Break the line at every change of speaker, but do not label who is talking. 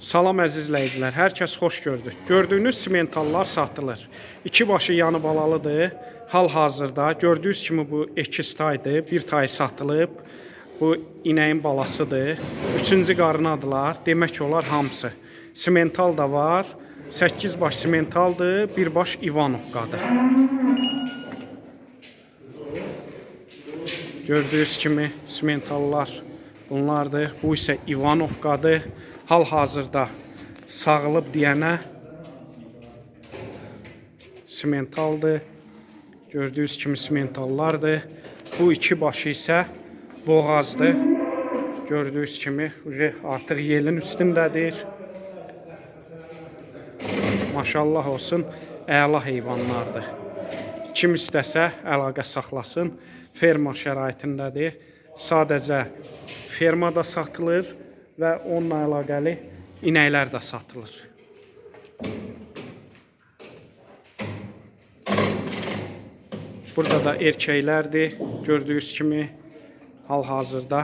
Salam əziz izləyicilər, hər kəs xoş gördük. Gördüyünüz simentallar satılır. İki başı yanı balalıdır. Hal-hazırda gördüyünüz kimi bu ekiz taydır. Bir tay satılıb. Bu inəyin balasıdır. Üçüncü qarınadılar. Demək olar hamısı. Simental da var. 8 baş simentaldır, bir baş İvanovkadır. Gördüyünüz kimi simentallar bunlardır. Bu isə İvanovkadır. Hal-hazırda sağılıb deyənə simentaldır. Gördüyünüz kimi simentallardır. Bu iki başı isə boğazdır. Gördüyünüz kimi artıq yelin üstündədir. Maşallah olsun, əla heyvanlardır. Kim istəsə əlaqə saxlasın. Ferma şəraitindədir. Sadəcə fermada satılır və onunla əlaqəli inəklər də satılır. Burada da erkəklərdir. Gördüyünüz kimi hal-hazırda